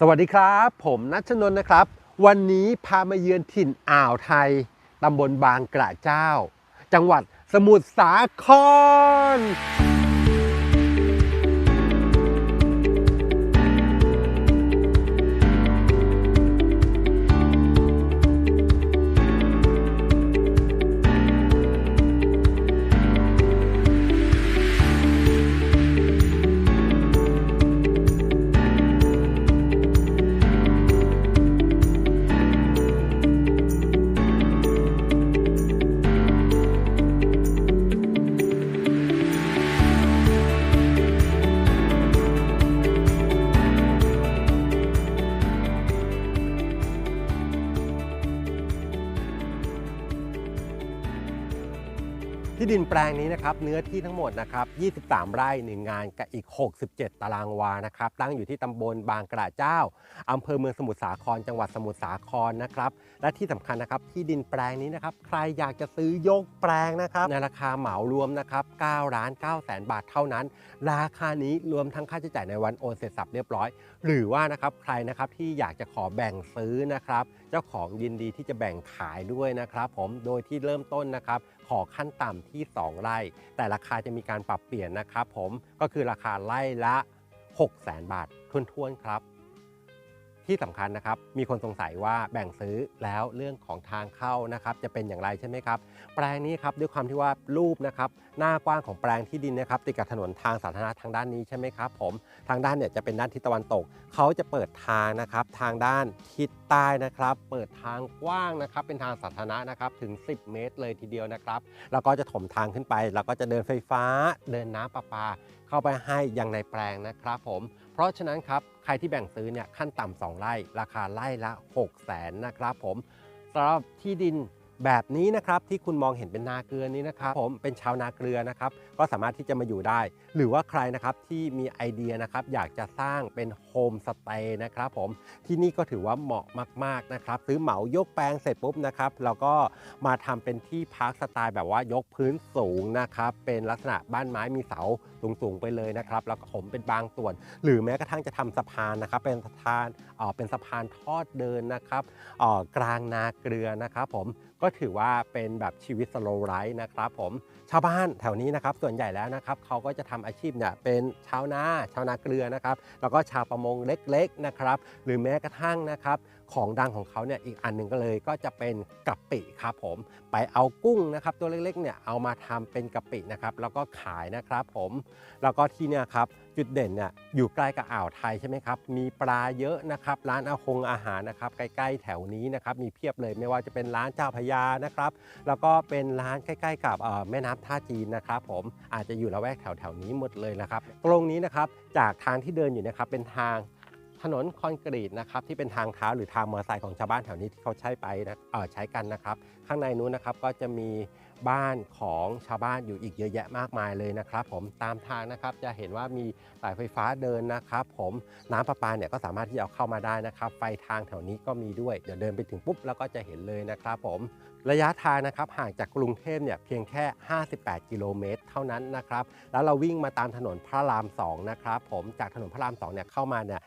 สวัสดีครับ ผมนัชนน์นะครับ วันนี้พามาเยือนถิ่นอ่าวไทย ตำบลบางกระเจ้า จังหวัดสมุทรสาคร ที่ดินแปลงนี้นะครับเนื้อที่ทั้งหมดนะครับ 23 ไร่หนึ่งานกับอีก 67 ตารางวานะครับ ตั้งอยู่ที่ตำบลบางกระเจ้าอำเภอเมืองสมุทรสาคร จังหวัดสมุทรสาครนะครับ และที่สำคัญนะครับที่ดินแปลงนี้นะครับ ใครอยากจะซื้อยกแปลงนะครับ ในราคาเหมารวมนะครับ9ล้าน9แสนบาทเท่านั้น ราคานี้รวมทั้งค่าใช้จ่ายในวันโอนเสร็จสับเรียบร้อย หรือว่านะครับใครนะครับที่อยากจะขอแบ่งซื้อนะครับ เจ้าของยินดีที่จะแบ่งขายด้วยนะครับ ผมโดยที่เริ่มต้นนะครับ ขอขั้นต่ำที่ 2 ไร่ แต่ราคาจะมีการปรับเปลี่ยนนะครับผมก็คือราคาไร่ละ 6 0 0 0 0 0 บาททุนๆครับ ที่สำคัญนะครับ มีคนสงสัยว่าแบ่งซื้อแล้วเรื่องของทางเข้านะครับ จะเป็นอย่างไรใช่ไหมครับ แปลงนี้ครับด้วยความที่ว่ารูปนะครับหน้ากว้างของแปลงที่ดินนะครับติดกับถนนทางสาธารณะทางด้านนี้ใช่ไหมครับผมทางด้านเนี่ยจะเป็นด้านทิศตะวันตก เขาจะเปิดทางนะครับ ทางด้านทิศใต้นะครับ เปิดทางกว้างนะครับ เป็นทางสาธารณะนะครับถึง 10 เมตรเลยทีเดียวนะครับแล้วก็จะถมทางขึ้นไป แล้วก็จะเดินไฟฟ้า เดินน้ำประปา เข้าไปให้ยังในแปลงนะครับผม ราะฉะนั้นครับใครที่แบ่งซื้อเนี่ยขั้นต่ำ2ไร่ ราคาไร่ละ6 0แสนนะครับผมสำหรับที่ดิน แบบนี้นะครับที่คุณมองเห็นเป็นนาเกลือนี้นะครับ ผมเป็นชาวนาเกลือนะครับ ก็สามารถที่จะมาอยู่ได้ หรือว่าใครนะครับที่มีไอเดียนะครับ อยากจะสร้างเป็นโฮมสเตย์นะครับผมที่นี่ก็ถือว่าเหมาะมาก ๆนะครับ ซื้อเหมายกแปลงเสร็จปุ๊บนะครับเราก็มาทำเป็นที่พักสไตล์แบบว่ายกพื้นสูงนะครับ เป็นลักษณะบ้านไม้มีเสาสูงๆไปเลยนะครับ แล้วก็ผมเป็นบางส่วน หรือแม้กระทั่งจะทำสะพานนะครับ เป็นสะพานเออเป็นสะพานทอดเดินนะครับเออกลางนาเกลือนะครับ ผมก็ถือว่าเป็นแบบชีวิตสโลไ i ฟ์นะครับผมชาวบ้านแถวนี้นะครับส่วนใหญ่แล้วนะครับเขาก็จะทำอาชีพเนี่ยเป็นชาวนาชาวนาเกลือนะครับแล้วก็ชาวประมงเล็กๆนะครับหรือแม้กระทั่งนะครับของดังของเขาเนี่ยอีกอันหนึ่งก็เลยก็จะเป็นกะปิครับผมไปเอากุ้งนะครับตัวเล็กๆเนี่ยเอามาทำเป็นกะปินะครับแล้วก็ขายนะครับผมแล้วก็ที่เนี่ยครับ จุดเด่นเนี่ยอยู่ใกล้กับอ่าวไทยใช่ไหมครับ มีปลาเยอะนะครับ ร้านอาหงอาหารนะครับ ใกล้ๆแถวนี้นะครับ มีเพียบเลยไม่ว่าจะเป็นร้านเจ้าพระยานะครับ แล้วก็เป็นร้านใกล้ ๆ กับแม่น้ำท่าจีนนะครับผมอาจจะอยู่ละแวกแถวๆนี้หมดเลยนะครับ ตรงนี้นะครับจากทางที่เดินอยู่นะครับเป็นทางถนนคอนกรีตนะครับที่เป็นทางเท้าหรือทางมอเตอร์ไซค์ของชาวบ้านแถวนี้ที่เขาใช้ไปนะใช้กันนะครับ ข้างในนู้นนะครับก็จะมี บ้านของชาวบ้านอยู่อีกเยอะแยะมากมายเลยนะครับ ผมตามทางนะครับจะเห็นว่ามีสายไฟฟ้าเดินนะครับ ผมน้ำประปาเนี่ยก็สามารถที่จะเอาเข้ามาได้นะครับ ไฟทางแถวนี้ก็มีด้วยเดี๋ยวเดินไปถึงปุ๊บแล้วก็จะเห็นเลยนะครับ ผมระยะทางนะครับห่างจากกรุงเทพเนี่ยเพียงแค่ 58 กิโลเมตร เท่านั้นนะครับ แล้วเราวิ่งมาตามถนนพระราม 2 นะครับ ผมจากถนนพระราม 2 เนี่ยเข้ามาเนี่ย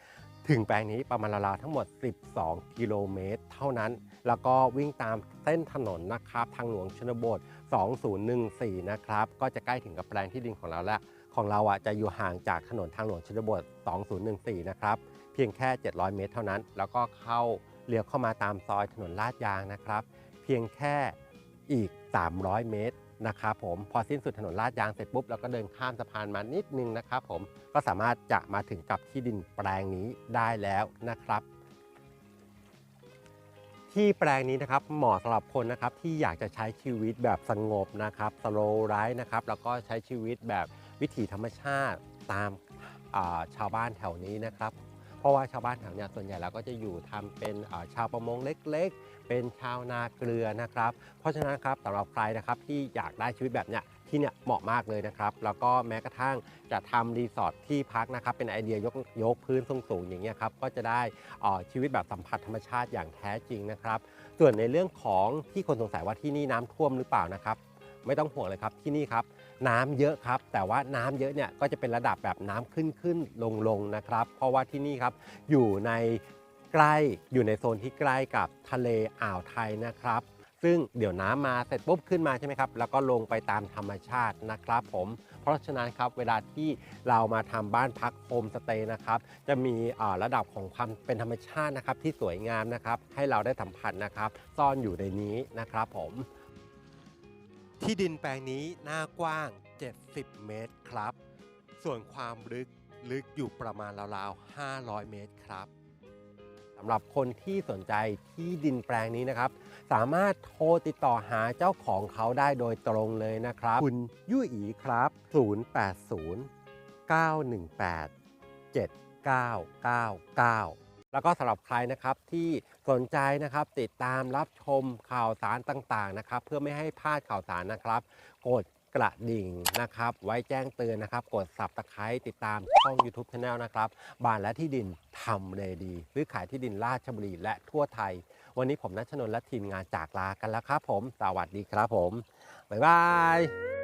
ถึงแปลงนี้ประมาณราวๆทั้งหมด 12 กิโลเมตร เท่านั้น แล้วก็วิ่งตามเส้นถนนนะครับ ทางหลวงชนบท 2014 นะครับ ก็จะใกล้ถึงกับแปลงที่ดินของเราแล้ว ของเราอะจะอยู่ห่างจากถนนทางหลวงชนบท 2014 นะครับ เพียงแค่ 700 เมตรเท่านั้น แล้วก็เข้าเลี้ยวเข้ามาตามซอยถนนลาดยางนะครับ เพียงแค่อีก 300 เมตรนะครับผมพอสิ้นสุดถนนลาดยางเสร็จปุ๊บเราก็เดินข้ามสะพานมานิดนึงนะครับผมก็สามารถจะมาถึงกับที่ดินแปลงนี้ได้แล้วนะครับ ที่แปลงนี้นะครับเหมาะสำหรับคนนะครับที่อยากจะใช้ชีวิตแบบสงบนะครับสโลไ i ฟ์นะครับแล้วก็ใช้ชีวิตแบบวิถีธรรมชาติตามาชาวบ้านแถวนี้นะครับเพราะว่าชาวบ้านแถวนี้ส่วนใหญ่แล้วก็จะอยู่ทำเป็นาชาวประมงเล็ก ๆ เป็นชาวนาเกลือนะครับ เพราะฉะนั้นครับสำหรับใครนะครับที่อยากได้ชีวิตแบบเนี้ย ที่เนี่ยเหมาะมากเลยนะครับ แล้วก็แม้กระทั่งจะทำรีสอร์ทที่พักนะครับ เป็นไอเดียยกยกพื้นสูงๆอย่างเงี้ยครับ ก็จะได้อ่อชีวิตแบบสัมผัสธรรมชาติอย่างแท้จริงนะครับ ส่วนในเรื่องของที่คนสงสัยว่าที่นี่น้ำท่วมหรือเปล่านะครับ ไม่ต้องห่วงเลยครับที่นี่ครับน้ำเยอะครับ แต่ว่าน้ำเยอะเนี่ยก็จะเป็นระดับแบบน้ำขึ้นขึ้นลงลงนะครับ เพราะว่าที่นี่ครับอยู่ในใกล้อยู่ในโซนที่ใกล้กับทะเลอ่าวไทยนะครับ ซึ่งเดี๋ยวน้ำมาเสร็จปุ๊บขึ้นมาใช่ไหมครับ แล้วก็ลงไปตามธรรมชาตินะครับผม เพราะฉะนั้นครับเวลาที่เรามาทำบ้านพักโฮมสเตย์นะครับ จะมีระดับของความเป็นธรรมชาตินะครับที่สวยงามนะครับ ให้เราได้สัมผัสนะครับ ซ่อนอยู่ในนี้นะครับผม ที่ดินแปลงนี้หน้ากว้าง 70 เมตรครับ ส่วนความลึกลึกอยู่ประมาณราวๆ 500 เมตรครับ สำหรับคนที่สนใจที่ดินแปลงนี้นะครับ สามารถโทรติดต่อหาเจ้าของเขาได้โดยตรงเลยนะครับ คุณยุ่ยอีครับ 080 918 7999 แล้วก็สำหรับใครนะครับที่สนใจนะครับติดตามรับชมข่าวสารต่างๆนะครับ เพื่อไม่ให้พลาดข่าวสารนะครับ กด กระดิ่งนะครับ ไว้แจ้งเตือนนะครับ กดสับตะไคร้ติดตามช่อง YouTube Channel นะครับ บ้านและที่ดินทำเลดี ซื้อขายที่ดินราชบุรีและทั่วไทย วันนี้ผมนัชนนท์และทีมงานจากลากันแล้วครับผม สวัสดีครับผม บ๊ายบาย